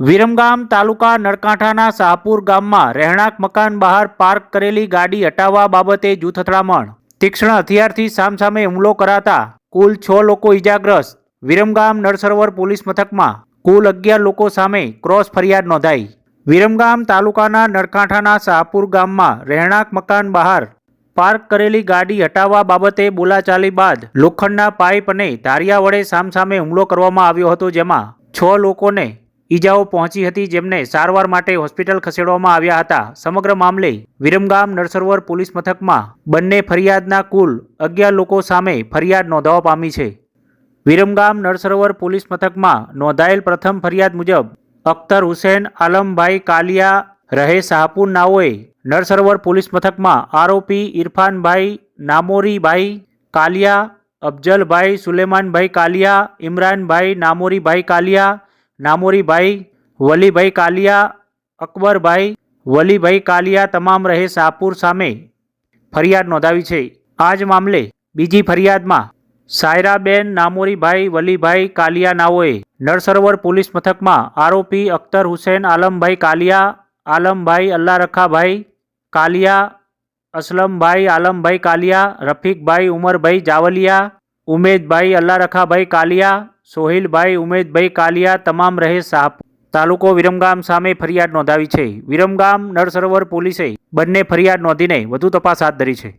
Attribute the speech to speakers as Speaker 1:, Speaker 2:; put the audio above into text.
Speaker 1: વિરમગામ તાલુકા નળકાંઠાના શાહપુર ગામમાં રહેણાંક મકાન બહાર પાર્ક કરેલી ગાડી હટાવવા બાબતે જૂથ અથડામણ તીક્ષ્ણ હથિયારથી સામસામે હુમલો કરાતા કુલ છ લોકો ઇજાગ્રસ્ત વિરમગામ નળસરોવર પોલીસ મથકમાં કુલ અગિયાર લોકો સામે ક્રોસ ફરિયાદ નોંધાઈ. વિરમગામ તાલુકાના નળકાંઠાના શાહપુર ગામમાં રહેણાંક મકાન બહાર પાર્ક કરેલી ગાડી હટાવવા બાબતે બોલાચાલી બાદ લોખંડના પાઇપ અને ધારિયા વડે સામસામે હુમલો કરવામાં આવ્યો હતો, જેમાં છ લોકોને ઈજાઓ પહોંચી હતી જેમને સારવાર માટે હોસ્પિટલ ખસેડવામાં આવ્યા હતા. સમગ્ર મામલે વિરમગામ નરસરોવર પોલીસ મથકમાં બંને ફરિયાદના કુલ અગિયાર લોકો સામે ફરિયાદ નોંધાવા પામી છે. વિરમગામ નરસરોવર પોલીસ મથકમાં નોંધાયેલ પ્રથમ ફરિયાદ મુજબ અખ્તર હુસેન, આલમભાઈ કાલિયા, રહે શાહપુર નાઓએ નરસરોવર પોલીસ મથકમાં આરોપી ઇરફાનભાઈ નામોરીભાઈ કાલિયા, અફજલભાઈ સુલેમાનભાઈ કાલિયા, ઇમરાનભાઈ નામોરીભાઈ કાલિયા નામોરીભાઈ, વલીભાઈ કાલિયા, અકબરભાઈ, વલીભાઈ કાલિયા તમામ રહે શાહપુર સામે ફરિયાદ નોંધાવી છે. આ જ મામલે બીજી ફરિયાદમાં સાયરાબેન, નામોરીભાઈ, વલીભાઈ કાલિયા નાઓએ નરસરોવર પોલીસ મથકમાં આરોપી અખ્તર હુસેન, આલમભાઈ કાલિયા, આલમભાઈ અલ્લા રખાભાઈ કાલિયા, અસલમભાઈ આલમભાઈ કાલિયા, રફીકભાઈ ઉમરભાઈ જાવલિયા, ઉમેદભાઈ અલ્લારખાભાઈ કાલિયા સોહિલભાઈ, ઉમેદભાઈ કાલિયા તમામ રહે સાપ. તાલુકો વિરમગામ સામે ફરિયાદ નોંધાવી છે. વિરમગામ નળસરોવર પોલીસે બંને ફરિયાદ નોંધીને વધુ તપાસ હાથ ધરી છે.